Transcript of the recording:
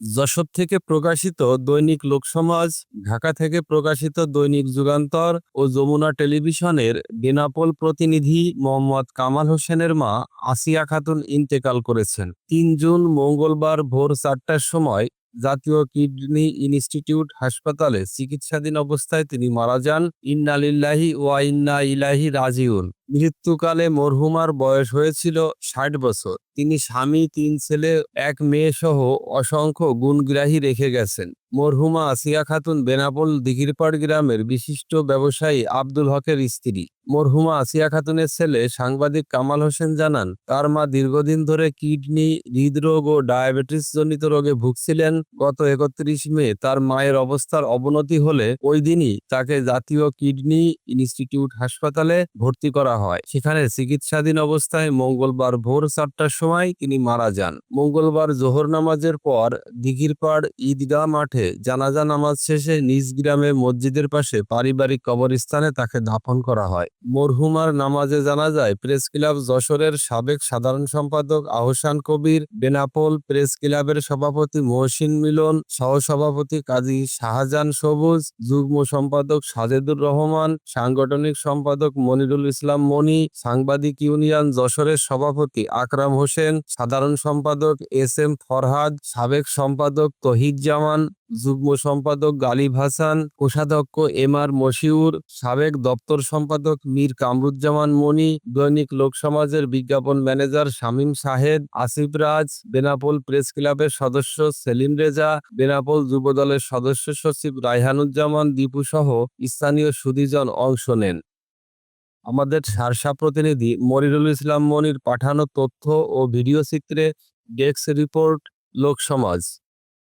যশোর থেকে প্রকাশিত দৈনিক লোকসমাজ, ঢাকা থেকে প্রকাশিত দৈনিক যুগান্তর ও যমুনা টেলিভিশনের বেনাপোল প্রতিনিধি মোহাম্মদ কামাল হোসেনের মা আসিয়া খাতুন ইন্তেকাল করেছেন। তিন জুন মঙ্গলবার ভোর চারটার সময় জাতীয় কিডনি ইনস্টিটিউট হাসপাতালে চিকিৎসাধীন অবস্থায় তিনি মারা যান। ইন্নালিল্লাহি ওয়া ইন্না ইলাহি রাজিউন। মৃত্যুকালে মরহুমার বয়স হয়েছিল ষাট বছর। তিনি স্বামী, তিন ছেলে, এক মেয়ে সহ অসংখ্য গুণগ্রাহী রেখে গেছেন। মরহুমা আসিয়া খাতুন বেনাপোল দিঘিরপাড় গ্রামের বিশিষ্ট ব্যবসায়ী আব্দুল হকের স্ত্রী। মরহুমা আসিয়া খাতুনের ছেলে সাংবাদিক কামাল হোসেন জানান, তার মা দীর্ঘদিন ধরে কিডনি, হৃদরোগ ও ডায়াবেটিস জনিত রোগে ভুগছিলেন। গত একত্রিশ মে তার মায়ের অবস্থার অবনতি হলে ওই দিনই তাকে জাতীয় কিডনি ইনস্টিটিউট হাসপাতালে ভর্তি করা হয়। সেখানে চিকিৎসাধীন অবস্থায় মঙ্গলবার ভোর চারটার সময় তিনি মারা যান। মঙ্গলবার জোহর নামাজের পর দিঘিরপাড় ঈদগাহ মাঠে জানাজা নামাজ শেষে নিজ গ্রামে মসজিদের পাশে পারিবারিক কবরস্থানে তাকে দাফন করা হয়। মরহুমার নামাজে জানা যায় প্রেস ক্লাব যশোরের সাবেক সাধারণ সম্পাদক আহসান কবির, বেনাপোল প্রেস ক্লাবের সভাপতি মহসিন মিলন, সহসভাপতি কাজী শাহজাহান সবুজ, যুগ্ম সম্পাদক সাজেদুর রহমান, সাংগঠনিক সম্পাদক মনিরুল ইসলাম মনি সাংবাদিক ইউনিয়ন যশোরের সভাপতি আকরাম হোসেন, সাধারণ সম্পাদক এস এম ফরহাদ, সাবেক সম্পাদক তহিদ জামান যুগ্ম সম্পাদক গালিব হাসান, কোষাধ্যক্ষ এম আর মশিউর, সাবেক দপ্তর সম্পাদক মীর কামরুজ্জামান মনি দৈনিক লোকসমাজের বিজ্ঞাপন ম্যানেজার শামীম সাহেদ আসিফ রাজ, বেনাপোল প্রেস ক্লাবের সদস্য সেলিম রেজা, বেনাপোল যুবদলের সদস্য সচিব রায়হানুজ্জামান দীপু সহ স্থানীয় সুদীজন অংশ নেন। আমাদের সারসা প্রতিনিধি মরিরুল ইসলাম মনির পাঠানো তথ্য ও ভিডিও চিত্রে ডেস্ক রিপোর্ট লোকসমাজ।